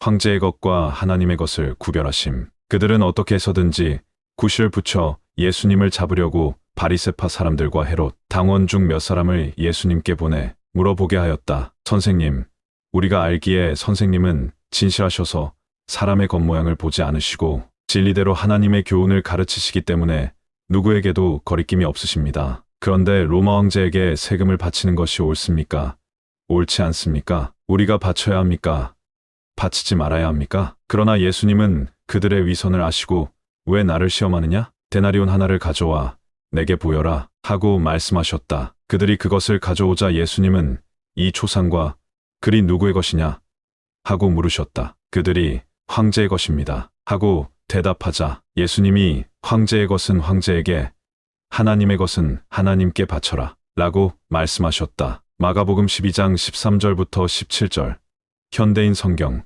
황제의 것과 하나님의 것을 구별하심. 그들은 어떻게 해서든지 구실 붙여 예수님을 잡으려고 바리세파 사람들과 헤롯 당원 중 몇 사람을 예수님께 보내 물어보게 하였다. 선생님, 우리가 알기에 선생님은 진실하셔서 사람의 겉모양을 보지 않으시고 진리대로 하나님의 교훈을 가르치시기 때문에 누구에게도 거리낌이 없으십니다. 그런데 로마 황제에게 세금을 바치는 것이 옳습니까? 옳지 않습니까? 우리가 바쳐야 합니까? 바치지 말아야 합니까? 그러나 예수님은 그들의 위선을 아시고 왜 나를 시험하느냐? 데나리온 하나를 가져와 내게 보여라 하고 말씀하셨다. 그들이 그것을 가져오자 예수님은 이 초상과 글이 누구의 것이냐? 하고 물으셨다. 그들이 황제의 것입니다. 하고 대답하자 예수님이 황제의 것은 황제에게 하나님의 것은 하나님께 바쳐라 라고 말씀하셨다. 마가복음 12장 13절부터 17절 현대인 성경